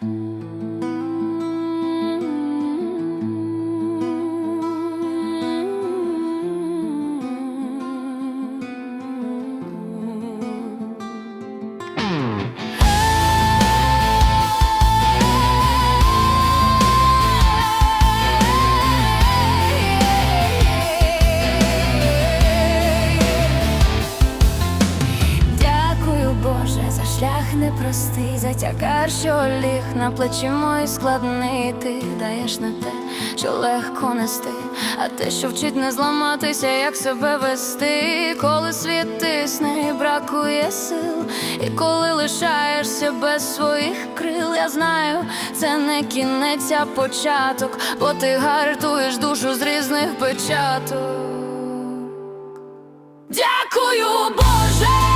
Дякую, шлях непростий, за тягар, що ліг на плечі мої складний. Ти даєш не те, що легко нести, а те, що вчить не зламатися, як себе вести, коли світ тисне і бракує сил, і коли лишаєшся без своїх крил, я знаю, це не кінець, а початок, бо ти гартуєш душу з різних печаток. Дякую, Боже,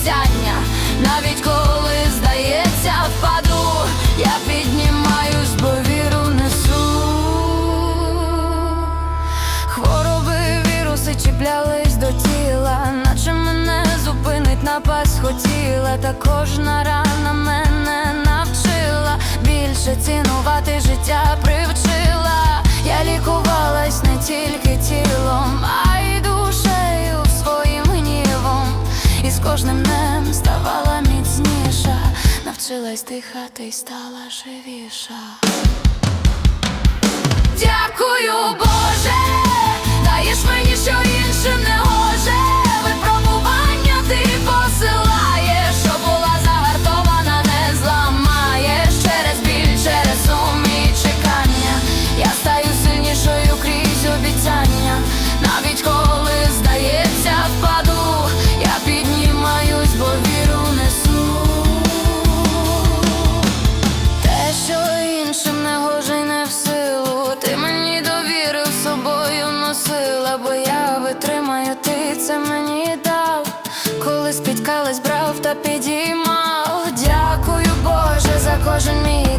обіцяння, навіть коли здається, впаду, я піднімаюсь, бо віру несу. Хвороби, віруси чіплялись до тіла, наче мене зупинить напасть хотіла, та кожна рана мене навчила більше цінувати життя привчила. Я лікувалась не тільки тілом, кожним днем ставала міцніша, навчилась дихати й стала живіша. Дякую, Боже, даєш мені, що. це мені дав, коли спіткались, брав та підіймав. Дякую, Боже, за кожен мій.